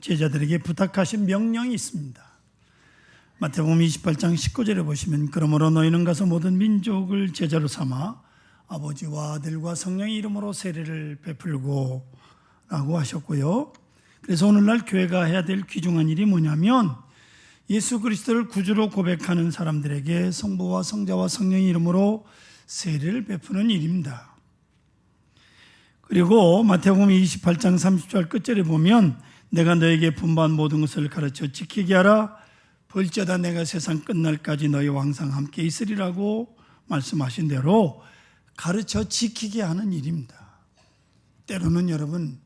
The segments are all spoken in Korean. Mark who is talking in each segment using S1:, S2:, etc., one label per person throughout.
S1: 제자들에게 부탁하신 명령이 있습니다. 마태복음 28장 19절에 보시면 그러므로 너희는 가서 모든 민족을 제자로 삼아 아버지와 아들과 성령의 이름으로 세례를 베풀고 라고 하셨고요. 그래서 오늘날 교회가 해야 될 귀중한 일이 뭐냐면 예수 그리스도를 구주로 고백하는 사람들에게 성부와 성자와 성령의 이름으로 세례를 베푸는 일입니다. 그리고 마태복음 28장 30절 끝절에 보면 내가 너에게 분반 모든 것을 가르쳐 지키게 하라 벌죄다 내가 세상 끝날까지 너희와 항상 함께 있으리라고 말씀하신 대로 가르쳐 지키게 하는 일입니다. 때로는 여러분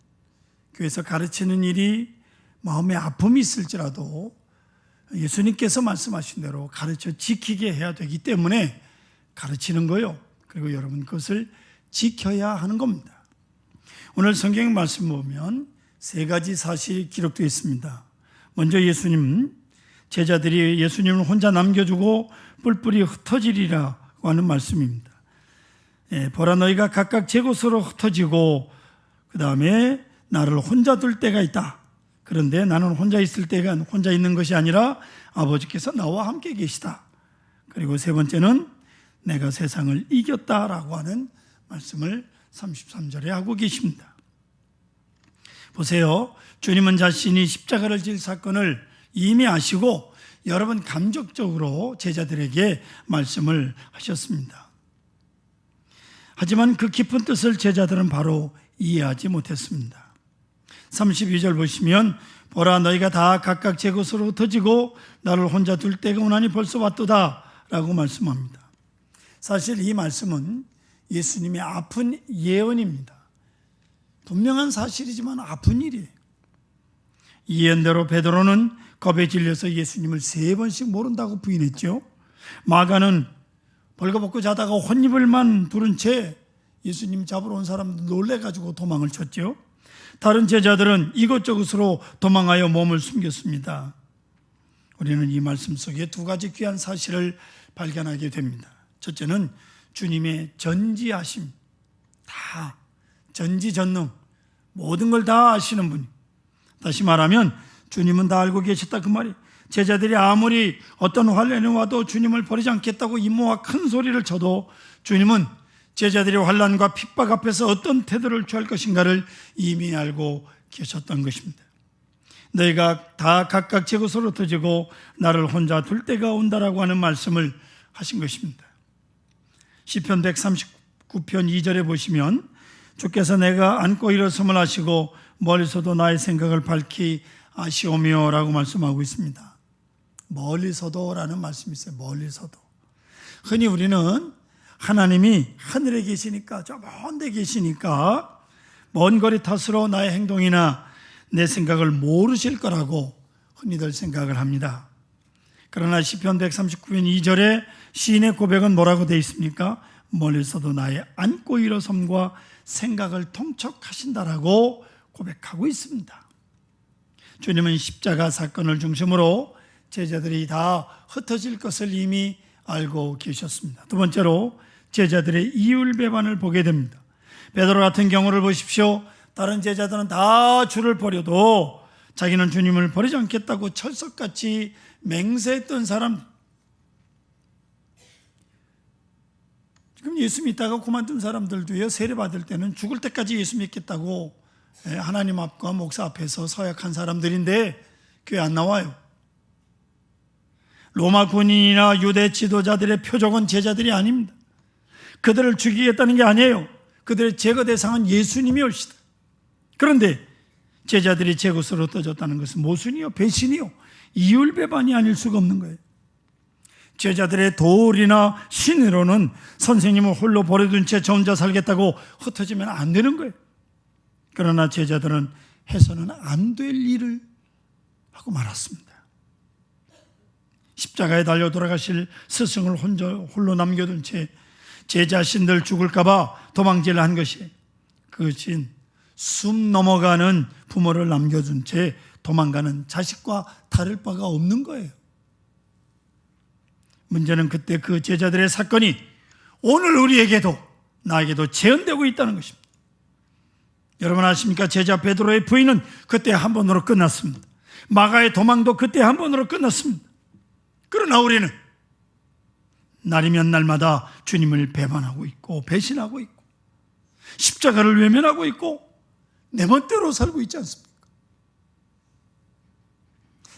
S1: 교회에서 가르치는 일이 마음에 아픔이 있을지라도 예수님께서 말씀하신 대로 가르쳐 지키게 해야 되기 때문에 가르치는 거요. 그리고 여러분 그것을 지켜야 하는 겁니다. 오늘 성경 말씀 보면 세 가지 사실이 기록되어 있습니다. 먼저 예수님, 제자들이 예수님을 혼자 남겨주고 뿔뿔이 흩어지리라고 하는 말씀입니다. 예, 보라 너희가 각각 제 곳으로 흩어지고 그 다음에 나를 혼자 둘 때가 있다. 그런데 나는 혼자 있을 때가 혼자 있는 것이 아니라 아버지께서 나와 함께 계시다. 그리고 세 번째는 내가 세상을 이겼다라고 하는 말씀을 33절에 하고 계십니다. 보세요. 주님은 자신이 십자가를 질 사건을 이미 아시고 여러분 감적적으로 제자들에게 말씀을 하셨습니다. 하지만 그 깊은 뜻을 제자들은 바로 이해하지 못했습니다. 32절 보시면 보라 너희가 다 각각 제 것으로 흩어지고 나를 혼자 둘 때가 오나니 벌써 왔도다 라고 말씀합니다. 사실 이 말씀은 예수님의 아픈 예언입니다. 분명한 사실이지만 아픈 일이에요. 이 예언대로 베드로는 겁에 질려서 예수님을 세 번씩 모른다고 부인했죠. 마가는 벌거벗고 자다가 혼입을만 부른 채 예수님 잡으러 온 사람들 놀래가지고 도망을 쳤죠. 다른 제자들은 이것저것으로 도망하여 몸을 숨겼습니다. 우리는 이 말씀 속에 두 가지 귀한 사실을 발견하게 됩니다. 첫째는 주님의 전지하심, 다 전지전능, 모든 걸 다 아시는 분. 다시 말하면 주님은 다 알고 계셨다 그 말이. 제자들이 아무리 어떤 환란이 와도 주님을 버리지 않겠다고 이모와 큰 소리를 쳐도 주님은 제자들의 환란과 핍박 앞에서 어떤 태도를 취할 것인가를 이미 알고 계셨던 것입니다. 너희가 다 각각 제 곳으로 터지고 나를 혼자 둘 때가 온다라고 하는 말씀을 하신 것입니다. 시편 139편 2절에 보시면 주께서 내가 안고 일어섬을 하시고 멀리서도 나의 생각을 밝히 아시오며라고 말씀하고 있습니다. 멀리서도라는 말씀이 있어요. 멀리서도. 흔히 우리는 하나님이 하늘에 계시니까 저 먼데 계시니까 먼 거리 탓으로 나의 행동이나 내 생각을 모르실 거라고 흔히들 생각을 합니다. 그러나 시편 139편 2절에 시인의 고백은 뭐라고 되어 있습니까? 멀리서도 나의 안고 일어섬과 생각을 통촉하신다라고 고백하고 있습니다. 주님은 십자가 사건을 중심으로 제자들이 다 흩어질 것을 이미 알고 계셨습니다. 두 번째로 제자들의 이율 배반을 보게 됩니다. 베드로 같은 경우를 보십시오. 다른 제자들은 다 주를 버려도 자기는 주님을 버리지 않겠다고 철석같이 맹세했던 사람. 지금 예수 믿다가 그만둔 사람들도요, 세례받을 때는 죽을 때까지 예수 믿겠다고 예, 하나님 앞과 목사 앞에서 서약한 사람들인데 교회 안 나와요. 로마 군인이나 유대 지도자들의 표적은 제자들이 아닙니다. 그들을 죽이겠다는 게 아니에요. 그들의 제거 대상은 예수님이 올시다. 그런데 제자들이 제 것으로 떠졌다는 것은 모순이요, 배신이요, 이율배반이 아닐 수가 없는 거예요. 제자들의 도리나 신으로는 선생님을 홀로 버려둔 채 저 혼자 살겠다고 흩어지면 안 되는 거예요. 그러나 제자들은 해서는 안 될 일을 하고 말았습니다. 십자가에 달려 돌아가실 스승을 혼자 홀로 남겨둔 채 제 자신들 죽을까봐 도망질을 한 것이 그것인 숨 넘어가는 부모를 남겨둔 채 도망가는 자식과 다를 바가 없는 거예요. 문제는 그때 그 제자들의 사건이 오늘 우리에게도 나에게도 재현되고 있다는 것입니다. 여러분 아십니까? 제자 베드로의 부인은 그때 한 번으로 끝났습니다. 마가의 도망도 그때 한 번으로 끝났습니다. 그러나 우리는 날이면 날마다 주님을 배반하고 있고 배신하고 있고 십자가를 외면하고 있고 내 멋대로 살고 있지 않습니까?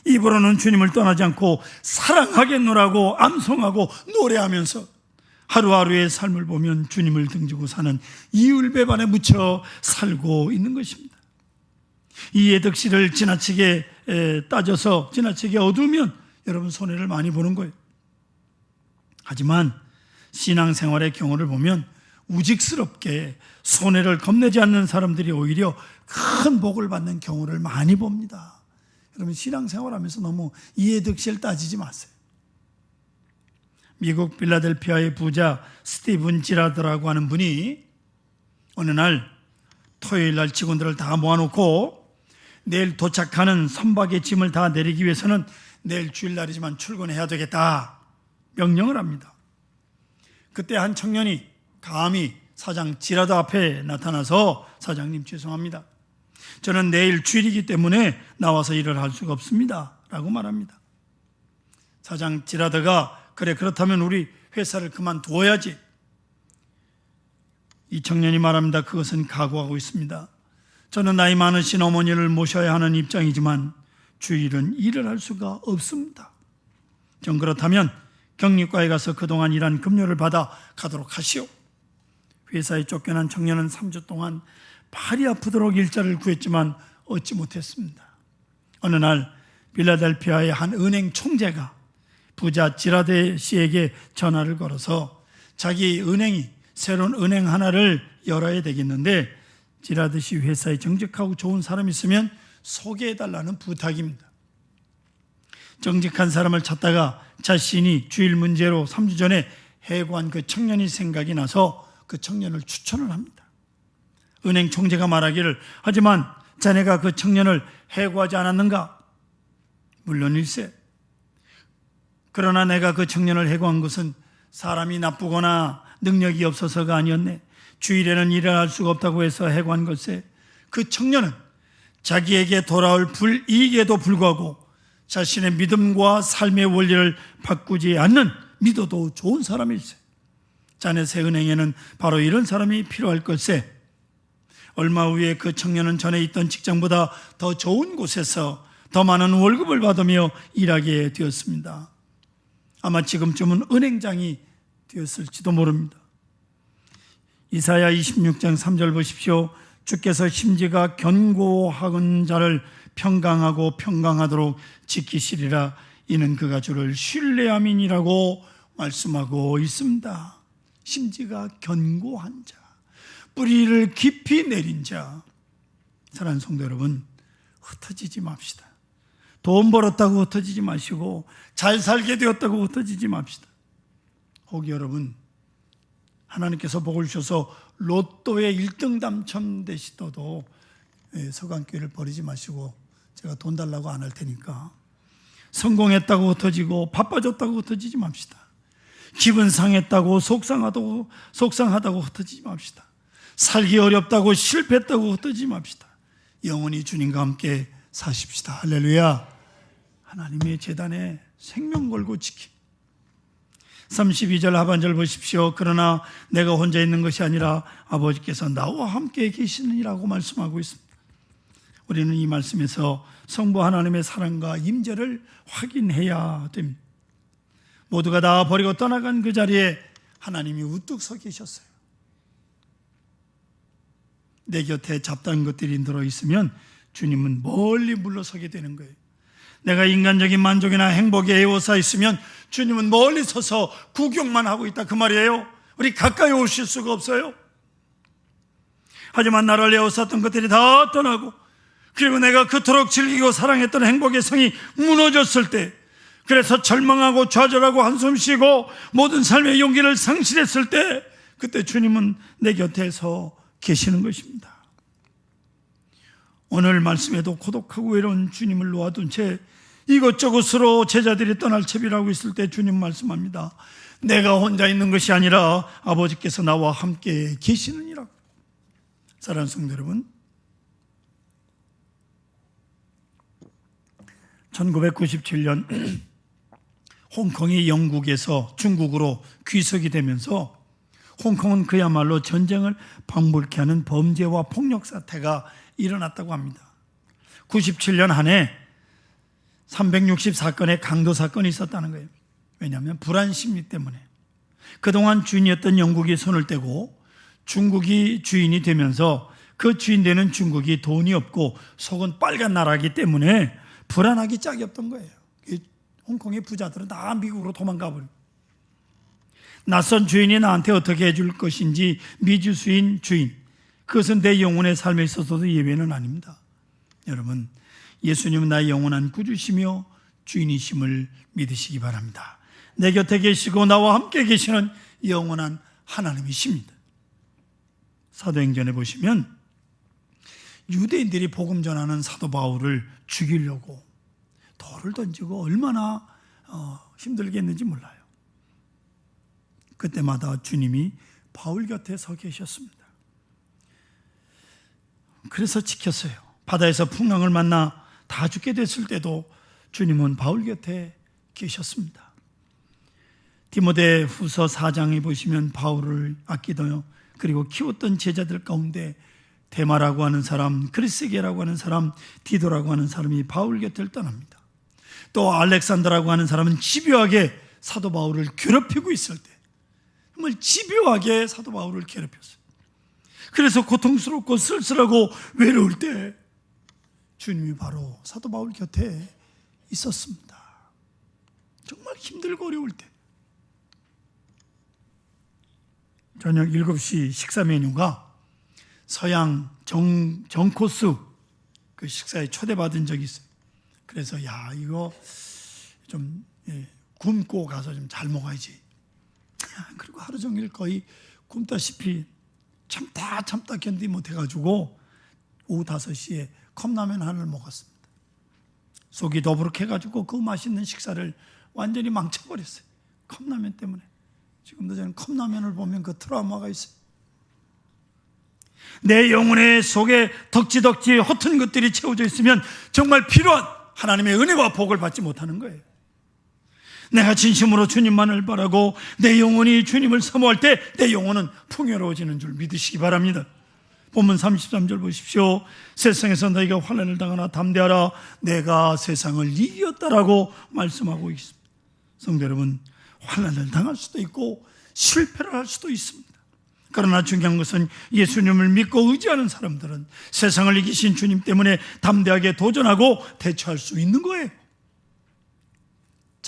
S1: 입으로는 주님을 떠나지 않고 사랑하겠노라고 암송하고 노래하면서 하루하루의 삶을 보면 주님을 등지고 사는 이율배반에 묻혀 살고 있는 것입니다. 이 예덕시를 지나치게 따져서 지나치게 어두우면 여러분 손해를 많이 보는 거예요. 하지만 신앙생활의 경우를 보면 우직스럽게 손해를 겁내지 않는 사람들이 오히려 큰 복을 받는 경우를 많이 봅니다. 여러분 신앙생활하면서 너무 이해득실 따지지 마세요. 미국 빌라델피아의 부자 스티븐 지라드라고 하는 분이 어느 날 토요일 날 직원들을 다 모아놓고 내일 도착하는 선박의 짐을 다 내리기 위해서는 내일 주일날이지만 출근해야 되겠다 명령을 합니다. 그때 한 청년이 감히 사장 지라드 앞에 나타나서 사장님 죄송합니다. 저는 내일 주일이기 때문에 나와서 일을 할 수가 없습니다. 라고 말합니다. 사장 지라드가 그래 그렇다면 우리 회사를 그만두어야지. 이 청년이 말합니다. 그것은 각오하고 있습니다. 저는 나이 많으신 어머니를 모셔야 하는 입장이지만 주일은 일을 할 수가 없습니다. 전 그렇다면 격리과에 가서 그동안 일한 급료를 받아 가도록 하시오. 회사에 쫓겨난 청년은 3주 동안 팔이 아프도록 일자를 구했지만 얻지 못했습니다. 어느 날 빌라델피아의 한 은행 총재가 부자 지라데 씨에게 전화를 걸어서 자기 은행이 새로운 은행 하나를 열어야 되겠는데 지라드 씨 회사에 정직하고 좋은 사람이 있으면 소개해 달라는 부탁입니다. 정직한 사람을 찾다가 자신이 주일 문제로 3주 전에 해고한 그 청년이 생각이 나서 그 청년을 추천을 합니다. 은행 총재가 말하기를 하지만 자네가 그 청년을 해고하지 않았는가? 물론일세. 그러나 내가 그 청년을 해고한 것은 사람이 나쁘거나 능력이 없어서가 아니었네. 주일에는 일을 할 수가 없다고 해서 해고한 것에 그 청년은 자기에게 돌아올 불이익에도 불구하고 자신의 믿음과 삶의 원리를 바꾸지 않는 믿어도 좋은 사람일세. 자네 새 은행에는 바로 이런 사람이 필요할 것세. 얼마 후에 그 청년은 전에 있던 직장보다 더 좋은 곳에서 더 많은 월급을 받으며 일하게 되었습니다. 아마 지금쯤은 은행장이 되었을지도 모릅니다. 이사야 26장 3절 보십시오. 주께서 심지가 견고한 자를 평강하고 평강하도록 지키시리라. 이는 그가 주를 신뢰함이니라고 말씀하고 있습니다. 심지가 견고한 자, 뿌리를 깊이 내린 자. 사랑하는 성도 여러분, 흩어지지 맙시다. 돈 벌었다고 흩어지지 마시고 잘 살게 되었다고 흩어지지 맙시다. 혹 여러분 하나님께서 복을 주셔서 로또에 1등 당첨되시더도 예, 서강교회를 버리지 마시고 제가 돈 달라고 안 할 테니까 성공했다고 흩어지고 바빠졌다고 흩어지지 맙시다. 기분 상했다고 속상하다고 속상하다고 흩어지지 맙시다. 살기 어렵다고 실패했다고 흩어지지 맙시다. 영원히 주님과 함께 사십시다. 할렐루야. 하나님의 재단에 생명 걸고 지킵 32절 하반절 보십시오. 그러나 내가 혼자 있는 것이 아니라 아버지께서 나와 함께 계시느니라고 말씀하고 있습니다. 우리는 이 말씀에서 성부 하나님의 사랑과 임재를 확인해야 됩니다. 모두가 다 버리고 떠나간 그 자리에 하나님이 우뚝 서 계셨어요. 내 곁에 잡다한 것들이 들어 있으면 주님은 멀리 물러서게 되는 거예요. 내가 인간적인 만족이나 행복에 애워싸 있으면 주님은 멀리 서서 구경만 하고 있다 그 말이에요. 우리 가까이 오실 수가 없어요. 하지만 나를 애워쌌던 것들이 다 떠나고 그리고 내가 그토록 즐기고 사랑했던 행복의 성이 무너졌을 때 그래서 절망하고 좌절하고 한숨 쉬고 모든 삶의 용기를 상실했을 때 그때 주님은 내 곁에서 계시는 것입니다. 오늘 말씀에도 고독하고 외로운 주님을 놓아둔 채 이것저것으로 제자들이 떠날 채비라고 있을 때 주님 말씀합니다. 내가 혼자 있는 것이 아니라 아버지께서 나와 함께 계시느니라. 사랑하는 성도 여러분, 1997년 홍콩이 영국에서 중국으로 귀석이 되면서 홍콩은 그야말로 전쟁을 방불케 하는 범죄와 폭력 사태가 일어났다고 합니다. 97년 한 해 360사건의 강도 사건이 있었다는 거예요. 왜냐하면 불안 심리 때문에. 그동안 주인이었던 영국이 손을 떼고 중국이 주인이 되면서 그 주인 되는 중국이 돈이 없고 속은 빨간 나라기 때문에 불안하기 짝이 없던 거예요. 이 홍콩의 부자들은 다 미국으로 도망가 버려. 낯선 주인이 나한테 어떻게 해줄 것인지 미주수인 주인. 그것은 내 영혼의 삶에 있어서도 예외는 아닙니다. 여러분, 예수님은 나의 영원한 구주시며 주인이심을 믿으시기 바랍니다. 내 곁에 계시고 나와 함께 계시는 영원한 하나님이십니다. 사도행전에 보시면 유대인들이 복음 전하는 사도 바울을 죽이려고 돌을 던지고 얼마나 어, 힘들겠는지 몰라요. 그때마다 주님이 바울 곁에 서 계셨습니다. 그래서 지켰어요. 바다에서 풍랑을 만나 다 죽게 됐을 때도 주님은 바울 곁에 계셨습니다. 디모데 후서 4장에 보시면 바울을 아끼던 그리고 키웠던 제자들 가운데 데마라고 하는 사람, 그리스게라고 하는 사람, 디도라고 하는 사람이 바울 곁을 떠납니다. 또 알렉산더라고 하는 사람은 집요하게 사도 바울을 괴롭히고 있을 때 정말 집요하게 사도 바울을 괴롭혔어요. 그래서 고통스럽고 쓸쓸하고 외로울 때 주님이 바로 사도 바울 곁에 있었습니다. 정말 힘들고 어려울 때. 저녁 7시 식사 메뉴가 서양 정, 정코스 그 식사에 초대받은 적이 있어요. 그래서 야, 이거 좀 예, 굶고 가서 좀 잘 먹어야지. 그리고 하루 종일 거의 굶다시피 참다 참다 견디 못해가지고 오후 5시에 컵라면 하나를 먹었습니다. 속이 더부룩해가지고 그 맛있는 식사를 완전히 망쳐버렸어요. 컵라면 때문에. 지금도 저는 컵라면을 보면 그 트라우마가 있어요. 내 영혼의 속에 덕지덕지 허튼 것들이 채워져 있으면 정말 필요한 하나님의 은혜와 복을 받지 못하는 거예요. 내가 진심으로 주님만을 바라고 내 영혼이 주님을 사모할 때 내 영혼은 풍요로워지는 줄 믿으시기 바랍니다. 본문 33절 보십시오. 세상에서 너희가 환난을 당하나 담대하라. 내가 세상을 이겼다라고 말씀하고 있습니다. 성도 여러분, 환난을 당할 수도 있고 실패를 할 수도 있습니다. 그러나 중요한 것은 예수님을 믿고 의지하는 사람들은 세상을 이기신 주님 때문에 담대하게 도전하고 대처할 수 있는 거예요.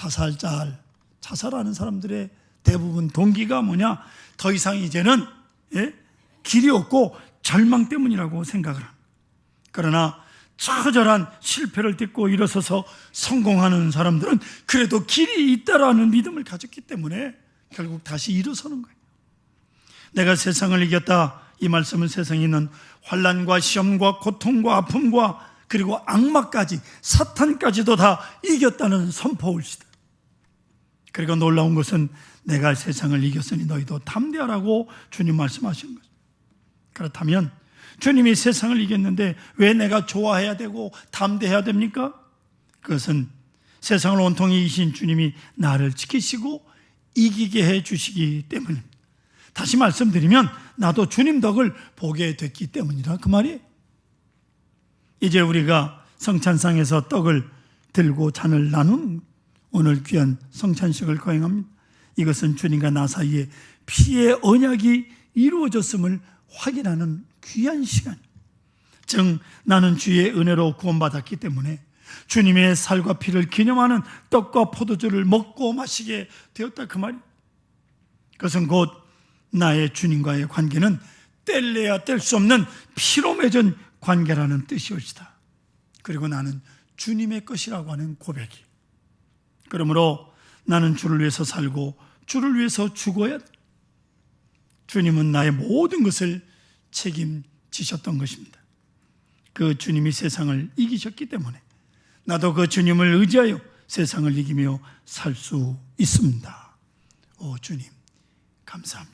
S1: 자살잘, 자살하는 사람들의 대부분 동기가 뭐냐? 더 이상 이제는 예? 길이 없고 절망 때문이라고 생각을 합니다. 그러나 처절한 실패를 딛고 일어서서 성공하는 사람들은 그래도 길이 있다라는 믿음을 가졌기 때문에 결국 다시 일어서는 거예요. 내가 세상을 이겼다. 이 말씀은 세상에 있는 환란과 시험과 고통과 아픔과 그리고 악마까지 사탄까지도 다 이겼다는 선포일시다. 그리고 놀라운 것은 내가 세상을 이겼으니 너희도 담대하라고 주님 말씀하시는 것입니다. 그렇다면 주님이 세상을 이겼는데 왜 내가 좋아해야 되고 담대해야 됩니까? 그것은 세상을 온통히 이기신 주님이 나를 지키시고 이기게 해 주시기 때문입니다. 다시 말씀드리면 나도 주님 덕을 보게 됐기 때문이라 그 말이 이제 우리가 성찬상에서 떡을 들고 잔을 나눈 오늘 귀한 성찬식을 거행합니다. 이것은 주님과 나 사이에 피의 언약이 이루어졌음을 확인하는 귀한 시간. 즉 나는 주의 은혜로 구원받았기 때문에 주님의 살과 피를 기념하는 떡과 포도주를 먹고 마시게 되었다 그 말이. 그것은 곧 나의 주님과의 관계는 뗄래야 뗄 수 없는 피로 맺은 관계라는 뜻이옵시다. 그리고 나는 주님의 것이라고 하는 고백이. 그러므로 나는 주를 위해서 살고 주를 위해서 죽어야 돼. 주님은 나의 모든 것을 책임지셨던 것입니다. 그 주님이 세상을 이기셨기 때문에 나도 그 주님을 의지하여 세상을 이기며 살 수 있습니다. 오 주님 감사합니다.